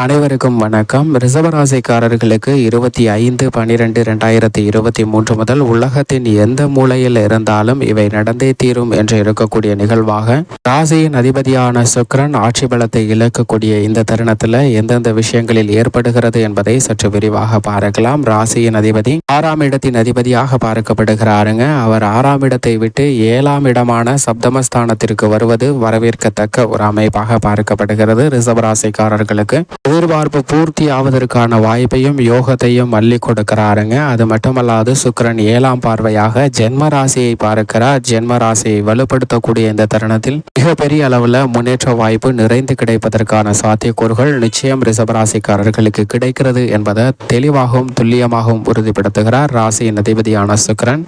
அனைவருக்கும் வணக்கம். ரிசவராசிக்காரர்களுக்கு இருபத்தி ஐந்து பனிரெண்டு ரெண்டாயிரத்தி இருபத்தி மூன்று முதல் உலகத்தின் எந்த மூலையில் இருந்தாலும் இவை நடந்தே தீரும் என்று இருக்கக்கூடிய நிகழ்வாக ராசியின் அதிபதியான சுக்ரன் ஆட்சி பலத்தை இழக்கக்கூடிய இந்த தருணத்தில் எந்தெந்த விஷயங்களில் ஏற்படுகிறது என்பதை சற்று விரிவாக பார்க்கலாம். ராசியின் அதிபதி ஆறாம் இடத்தின் அதிபதியாக பார்க்கப்படுகிறாருங்க. அவர் ஆறாம் இடத்தை விட்டு ஏழாம் இடமான சப்தமஸ்தானத்திற்கு வருவது வரவேற்கத்தக்க ஒரு அமைப்பாக பார்க்கப்படுகிறது. ரிசவராசிக்காரர்களுக்கு எதிர்பார்ப்பு பூர்த்தி ஆவதற்கான வாய்ப்பையும் யோகத்தையும் அள்ளி கொடுக்கிறாருங்க. அது மட்டுமல்லாது சுக்கரன் ஏழாம் பார்வையாக ஜென்ம ராசியை பார்க்கிறார். ஜென்ம ராசியை வலுப்படுத்தக்கூடிய இந்த தருணத்தில் மிகப்பெரிய அளவில் முன்னேற்ற வாய்ப்பு நிறைந்து கிடைப்பதற்கான சாத்தியக்கூறுகள் நிச்சயம் ரிசபராசிக்காரர்களுக்கு கிடைக்கிறது என்பதை தெளிவாகவும் துல்லியமாகவும் உறுதிப்படுத்துகிறார் ராசியின் அதிபதியான சுக்கரன்.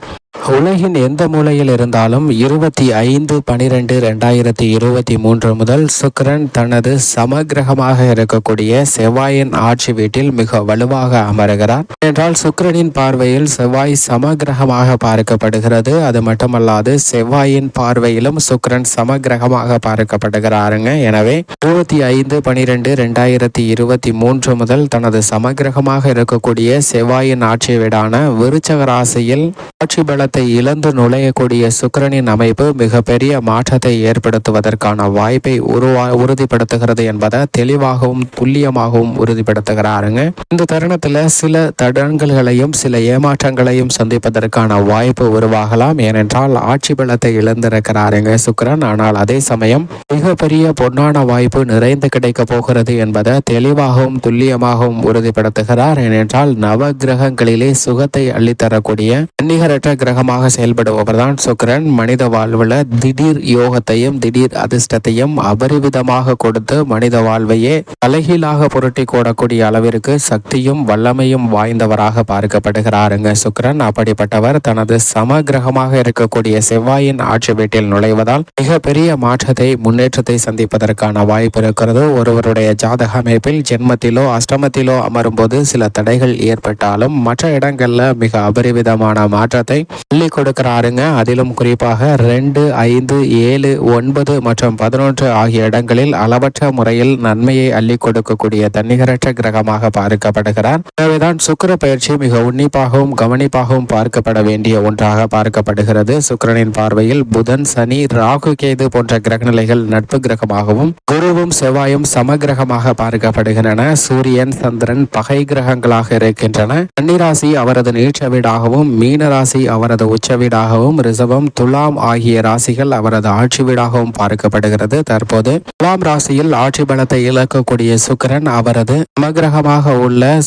உலகின் எந்த மூலையில் இருந்தாலும் இருபத்தி ஐந்து பனிரெண்டு ரெண்டாயிரத்தி இருபத்தி மூன்று முதல் சுக்கரன் தனது சமகிரகமாக இருக்கக்கூடிய செவ்வாயின் ஆட்சி வீட்டில் மிக வலுவாக அமருகிறார். என்றால் சுக்கரனின் பார்வையில் செவ்வாய் சமகிரகமாக பார்க்கப்படுகிறது. அது மட்டுமல்லாது செவ்வாயின் பார்வையிலும் சுக்கரன் சமகிரகமாக பார்க்கப்படுகிறாருங்க. எனவே இருபத்தி ஐந்து பனிரெண்டு ரெண்டாயிரத்தி இருபத்தி மூன்று முதல் தனது சமகிரகமாக இருக்கக்கூடிய செவ்வாயின் ஆட்சி வீடான விருச்சக ராசியில் ஆட்சி பலத்தை பலத்தை இழந்து நுழையக்கூடிய சுக்கரனின் அமைப்பு மிகப்பெரிய மாற்றத்தை ஏற்படுத்துவதற்கான வாய்ப்பை உருவா உறுதிப்படுத்துகிறது என்பதை தெளிவாகவும் துல்லியமாகவும் உறுதிப்படுத்துகிறாருங்க. இந்த தருணத்தில் சில தடங்கல்களையும் சில ஏமாற்றங்களையும் சந்திப்பதற்கான வாய்ப்பு உருவாகலாம். ஏனென்றால் ஆட்சி பலத்தை இழந்திருக்கிறாருங்க சுக்கரன். ஆனால் அதே சமயம் மிகப்பெரிய பொன்னான வாய்ப்பு நிறைந்து கிடைக்க போகிறது என்பதை தெளிவாகவும் துல்லியமாகவும் உறுதிப்படுத்துகிறார். ஏனென்றால் நவ கிரகங்களிலே சுகத்தை அள்ளித்தரக்கூடிய அந்நிகரற்ற கிரகம் யோகமாக செயல்படுபவர் தான் சுக்கரன். மனித வாழ்வில் திடீர் யோகத்தையும் திடீர் அதிர்ஷ்டத்தையும் அபரிவிதமாக கொடுத்து மனித வாழ்வையே தலைகீழாக புரட்டி கூடக்கூடிய அளவிற்கு சக்தியும் வல்லமையும் வாய்ந்தவராக பார்க்கப்படுகிறாருங்க சுக்கரன். அப்படிப்பட்டவர் தனது சமகிரகமாக இருக்கக்கூடிய செவ்வாயின் ஆட்சி வீட்டில் நுழைவதால் மிகப்பெரிய மாற்றத்தை முன்னேற்றத்தை சந்திப்பதற்கான வாய்ப்பு இருக்கிறது. ஒருவருடைய ஜாதக அமைப்பில் ஜென்மத்திலோ அஷ்டமத்திலோ அமரும் போது சில தடைகள் ஏற்பட்டாலும் மற்ற இடங்கள்ல மிக அபரிவிதமான மாற்றத்தை அள்ளி கொடுக்கிறாருங்க அதிலும் குறிப்பாக ரெண்டு ஐந்து ஏழு ஒன்பது மற்றும் பதினொன்று ஆகிய இடங்களில் அளவற்ற முறையில் நன்மையை அள்ளி கொடுக்கக்கூடிய தன்னிகரற்ற கிரகமாக பார்க்கப்படுகிறார். எனவேதான் சுக்கர பயிற்சி மிக உன்னிப்பாகவும் கவனிப்பாகவும் பார்க்கப்பட வேண்டிய ஒன்றாக பார்க்கப்படுகிறது. சுக்கரனின் பார்வையில் புதன் சனி ராகு கேது போன்ற கிரகநிலைகள் நட்பு கிரகமாகவும் குருவும் செவ்வாயும் சமகிரகமாக பார்க்கப்படுகின்றன. சூரியன் சந்திரன் பகை கிரகங்களாக இருக்கின்றன. கன்னிராசி அவரது நீட்ச வீடாகவும் மீனராசி அவரது அவரது உச்ச வீடாகவும் ரிசவம் துலாம் ஆகிய ராசிகள் அவரது ஆட்சி வீடாகவும் பார்க்கப்படுகிறது. தற்போது துலாம் ராசியில் ஆட்சி பலத்தை இழக்கக்கூடிய சுக்கரன் அவரது சமகிரகமாக உள்ள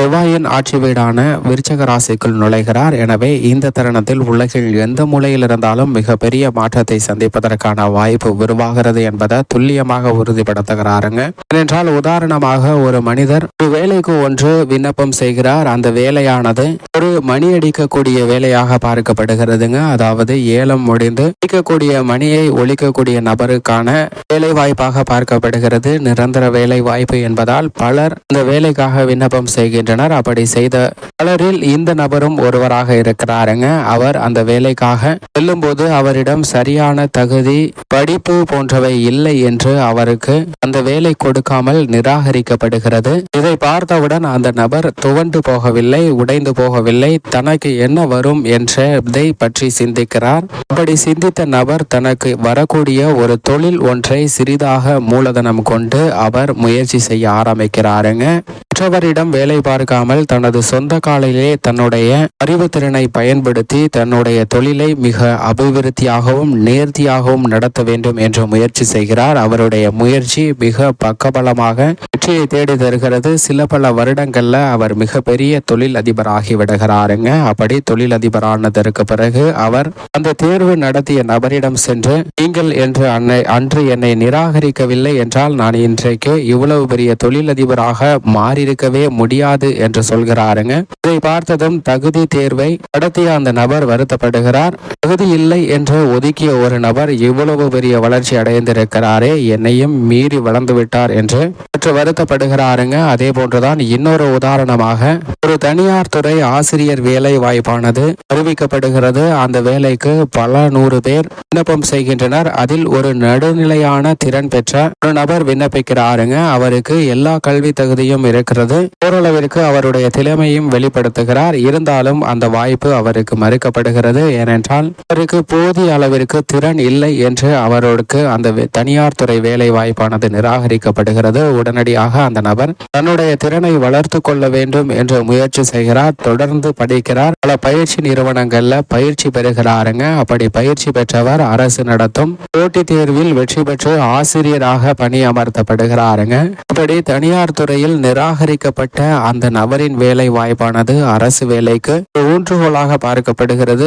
செவ்வாயின் ஆட்சி வீடான விருச்சக ராசிக்குள் நுழைகிறார். எனவே இந்த தருணத்தில் உலகில் எந்த மூலையில் இருந்தாலும் மிகப்பெரிய மாற்றத்தை சந்திப்பதற்கான வாய்ப்பு உருவாகிறது என்பதை துல்லியமாக உறுதிப்படுத்துகிறாருங்க. ஏனென்றால் உதாரணமாக ஒரு மனிதர் ஒரு வேலைக்கு ஒன்று விண்ணப்பம் செய்கிறார். அந்த வேலையானது ஒரு மணி அடிக்கக்கூடிய வேலையாக பார்க்கப்படுகிறதுங்க. அதாவது ஏலம் முடிந்து அடிக்கக்கூடிய மணியை ஒழிக்கக்கூடிய நபருக்கான வேலை வாய்ப்பாக பார்க்கப்படுகிறது. நிரந்தர வேலை வாய்ப்பு என்பதால் பலர் இந்த வேலைக்காக விண்ணப்பம் செய்கின்றனர். வருகின்றனர் அப்படி செய்த பலரில் இந்த நபரும் ஒருவராக இருக்கிறாருங்க. அவர் அந்த வேலைக்காக செல்லும் போது அவரிடம் சரியான தகுதி படிப்பு போன்றவை இல்லை என்று அவருக்கு அந்த வேலை கொடுக்காமல் நிராகரிக்கப்படுகிறது. இதை பார்த்தவுடன் அந்த நபர் துவண்டு போகவில்லை உடைந்து போகவில்லை. தனக்கு என்ன வரும் என்றதை பற்றி சிந்திக்கிறார். அப்படி சிந்தித்த நபர் தனக்கு வரக்கூடிய ஒரு தொழில் ஒன்றை சிறிதாக மூலதனம் கொண்டு அவர் முயற்சி செய்ய ஆரம்பிக்கிறாருங்க. மற்றவரிடம் வேலை பார்த்து பார்க்காமல் தனது சொந்த காலையிலே தன்னுடைய அறிவுத்திறனை பயன்படுத்தி தன்னுடைய தொழிலை மிக அபிவிருத்தியாகவும் நேர்த்தியாகவும் நடத்த வேண்டும் என்று முயற்சி செய்கிறார். அவருடைய முயற்சி மிக பக்கபலமாக வெற்றியை தேடி தருகிறது. சில பல வருடங்கள்ல அவர் மிகப்பெரிய தொழில் அதிபராகி விடுகிறாருங்க. அப்படி தொழில் அதிபரானதற்கு பிறகு அவர் அந்த தேர்வு நடத்திய நபரிடம் சென்று நீங்கள் என்று அன்னை அன்று என்னை நிராகரிக்கவில்லை என்றால் நான் இன்றைக்கு இவ்வளவு பெரிய தொழிலதிபராக மாறியிருக்கவே முடியாது என்று சொல்கிறாருங்க. இதை பார்த்ததும் தகுதி தேர்வை நடத்திய அந்த நபர் வருத்தப்படுகிறார். தகுதி இல்லை என்று ஒதுக்கிய ஒரு நபர் இவ்வளவு பெரிய வளர்ச்சி அடைந்திருக்கிறாரே என்னையும் மீறி வளர்ந்து விட்டார் என்று சற்று வருத்தப்படுகிறாருங்க. அதே போன்றுதான் இன்னொரு உதாரணமாக ஒரு தனியார் துறை ஆசிரியர் வேலை வாய்ப்பானது அறிவிக்கப்படுகிறது. அந்த வேலைக்கு பல நூறு பேர் விண்ணப்பம் செய்கின்றனர். அதில் ஒரு நடுநிலையான திறன் பெற்ற ஒரு நபர் விண்ணப்பிக்கிறாருங்க. அவருக்கு எல்லா கல்வி தகுதியும் இருக்கிறது. ஓரளவிற்கு அவருடைய திறமையும் வெளிப்படுத்துகிறார். இருந்தாலும் அந்த வாய்ப்பு அவருக்கு மறுக்கப்படுகிறது. ஏனென்றால் அவருக்கு போதிய அளவிற்கு திறன் இல்லை என்று அவருக்கு அந்த தனியார் துறை வேலை வாய்ப்பானது நிராகரிக்கப்படுகிறது. உடனடியாக அந்த நபர் தன்னுடைய திறனை வளர்த்து கொள்ள வேண்டும் என்று முயற்சி செய்கிறார். தொடர்ந்து படிக்கிறார். பல பயிற்சி நிறுவனங்கள்ல பயிற்சி பெறுகிறாருங்க. அப்படி பயிற்சி பெற்றவர் அரசு நடத்தும் போட்டித் தேர்வில் வெற்றி பெற்று ஆசிரியராக பணியமர்த்தப்படுகிறாருங்க. இப்படி தனியார் துறையில் நிராகரிக்கப்பட்ட அந்த நபரின் வேலை வாய்ப்பானது அரசு வேலைக்கு ஊன்றுகோலாக பார்க்கப்படுகிறது.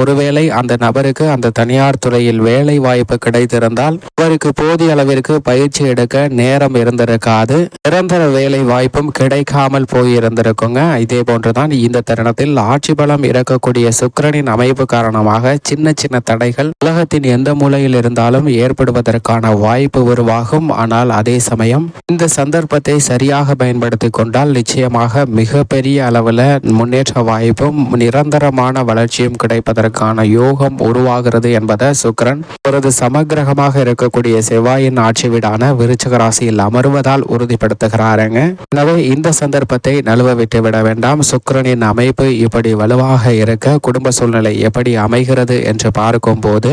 ஒருவேளை அந்த நபருக்கு அந்த தனியார் துறையில் வேலை வாய்ப்பு கிடைத்திருந்தால் அவருக்கு போதிய அளவிற்கு பயிற்சி எடுக்க நேரம் இருந்திருக்காது. நிரந்தர வேலை வாய்ப்பும் கிடைக்காமல் போயிருந்திருக்குங்க. இதே போன்றுதான் இந்த தருணத்தில் ஆட்சி பலம் இறக்கக்கூடிய சுக்கிரனின் அமைப்பு காரணமாக சின்ன சின்ன தடைகள் உலகத்தின் எந்த மூலையில் இருந்தாலும் ஏற்படுவதற்கான வாய்ப்பு உருவாகும். ஆனால் அதே சமயம் இந்த சந்தர்ப்பத்தை சரியாக பயன்படுத்தி கொண்டால் நிச்சயமாக மிகப்பெரிய அளவில் முன்னேற்ற வாய்ப்பும் நிரந்தரமான வளர்ச்சியும் கிடைப்பதற்கான யோகம் உருவாகிறது என்பதை சுக்கரன் அவரது சமகிரகமாக இருக்கக்கூடிய செவ்வாயின் ஆட்சி வீடான விருச்சக ராசியில் அமர்வதால் உறுதிப்படுத்துகிறாருங்க. எனவே இந்த சந்தர்ப்பத்தை நழுவ விட்டுவிட வேண்டாம். சுக்கரனின் அமைப்பு இப்படி வலுவாக இருக்க குடும்ப சூழ்நிலை எப்படி அமைகிறது என்று பார்க்கும்போது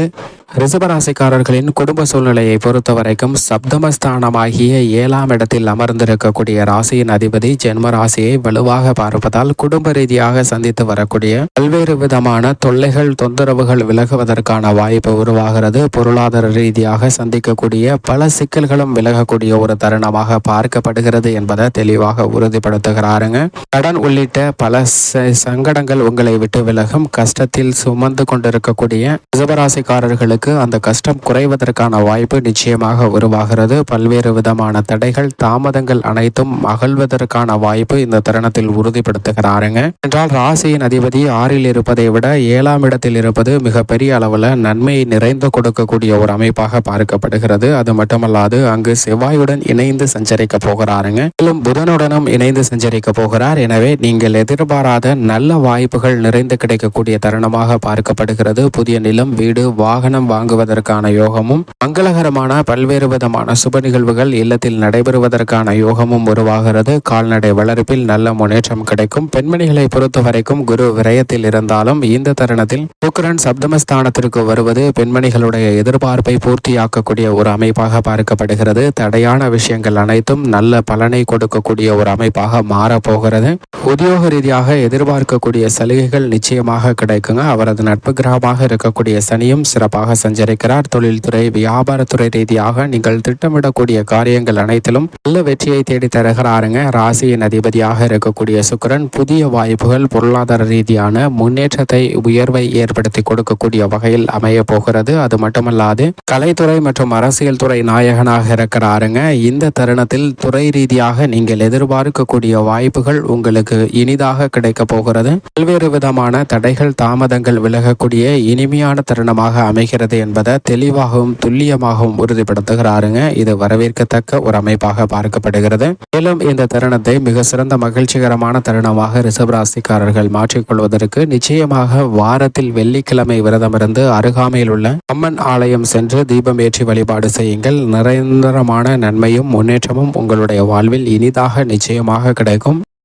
ரிசபராசிக்காரர்களின் குடும்ப சூழ்நிலையை பொறுத்த வரைக்கும் சப்தமஸ்தானமாகிய ஏழாம் இடத்தில் அமர்ந்திருக்கக்கூடிய ராசியின் அதிபதி ஜென்ம ராசியை வலுவாக பார்ப்பதால் குடும்ப ரீதியாக சந்தித்து வரக்கூடிய பல்வேறு விதமான தொல்லைகள் தொந்தரவுகள் விலகுவதற்கான வாய்ப்பு உருவாகிறது. பொருளாதார ரீதியாக சந்திக்கக்கூடிய பல சிக்கல்களும் விலகக்கூடிய ஒரு தருணமாக பார்க்கப்படுகிறது என்பதை தெளிவாக உறுதிப்படுத்துகிறாருங்க. கடன் உள்ளிட்ட பல ச- சங்கடங்கள் உங்களை விட்டு விலகும். கஷ்டத்தில் சுமந்து கொண்டிருக்கக்கூடிய ரிசபராசிக்காரர்களுக்கு அந்த கஷ்டம் குறைவதற்கான வாய்ப்பு நிச்சயமாக உருவாகிறது. பல்வேறு விதமான தடைகள் தாமதங்கள் அனைத்தும் அகழ்வதற்கான வாய்ப்பு இந்த தருணத்தில் உறுதிப்படுத்துகிறாருங்க. என்றால் ராசியின் அதிபதி ஆறில் இருப்பதை விட ஏழாம் இடத்தில் இருப்பது மிகப்பெரிய அளவில் நன்மையை நிறைந்து கொடுக்கக்கூடிய ஒரு அமைப்பாக பார்க்கப்படுகிறது. அது மட்டுமல்லாது அங்கு செவ்வாயுடன் இணைந்து சஞ்சரிக்க போகிறாருங்க. மேலும் புதனுடனும் இணைந்து சஞ்சரிக்க போகிறார். எனவே நீங்கள் எதிர்பாராத நல்ல வாய்ப்புகள் நிறைந்து கிடைக்கக்கூடிய தருணமாக பார்க்கப்படுகிறது. புதிய நிலம் வீடு வாகனம் வாங்குவதற்கான யோகமும் மங்களகரமான பல்வேறு விதமான சுப நிகழ்வுகள் இல்லத்தில் நடைபெறுவதற்கான யோகமும் உருவாகிறது. கால்நடை வளர்ப்பில் நல்ல முன்னேற்றம் கிடைக்கும். பெண்மணிகளை பொறுத்த வரைக்கும் குரு விரயத்தில் இருந்தாலும் இந்த தருணத்தில் சுக்கரன் சப்தமஸ்தானத்திற்கு வருவது பெண்மணிகளுடைய எதிர்பார்ப்பை பூர்த்தியாக்கக்கூடிய ஒரு அமைப்பாக பார்க்கப்படுகிறது. தடையான விஷயங்கள் அனைத்தும் நல்ல பலனை கொடுக்கக்கூடிய ஒரு அமைப்பாக மாறப்போகிறது. உத்தியோக ரீதியாக எதிர்பார்க்கக்கூடிய சலுகைகள் நிச்சயமாக கிடைக்குங்க. அவரது நட்பு கிரகமாக இருக்கக்கூடிய சனியும் சிறப்பாக சஞ்சரிக்கிறார். தொழில்துறை வியாபாரத்துறை ரீதியாக நீங்கள் திட்டமிடக்கூடிய காரியங்கள் அனைத்திலும் நல்ல வெற்றியை தேடி தருகிறாருங்க ராசியின் அதிபர் அதிபதியாக இருக்கக்கூடிய சுக்கரன் புதிய வாய்ப்புகள் பொருளாதார ரீதியான முன்னேற்றத்தை உயர்வை ஏற்படுத்தி கொடுக்கக்கூடிய வகையில் அமைய போகிறது. அது மட்டுமல்லாது கலைத்துறை மற்றும் அரசியல் துறை நாயகனாக இருக்கிறாருங்க இந்த தருணத்தில் துறை ரீதியாக நீங்கள் எதிர்பார்க்கக்கூடிய வாய்ப்புகள் உங்களுக்கு இனிதாக கிடைக்க போகிறது. பல்வேறு விதமான தடைகள் தாமதங்கள் விலகக்கூடிய இனிமையான தருணமாக அமைகிறது என்பதை தெளிவாகவும் துல்லியமாகவும் உறுதிப்படுத்துகிறாருங்க. இது வரவேற்கத்தக்க ஒரு அமைப்பாக பார்க்கப்படுகிறது. மேலும் இந்த தருணத்தை மிக சிறந்த மகிழ்ச்சிகரமான தருணமாக ரிஷப ராசிக்காரர்கள் மாற்றிக்கொள்வதற்கு நிச்சயமாக வாரத்தில் வெள்ளிக்கிழமை விரதமிருந்து அருகாமையில் உள்ள அம்மன் ஆலயம் சென்று தீபம் ஏற்றி வழிபாடு செய்யுங்கள். நிரந்தரமான நன்மையும் முன்னேற்றமும் உங்களுடைய வாழ்வில் இனிதாக நிச்சயமாக கிடைக்கும்.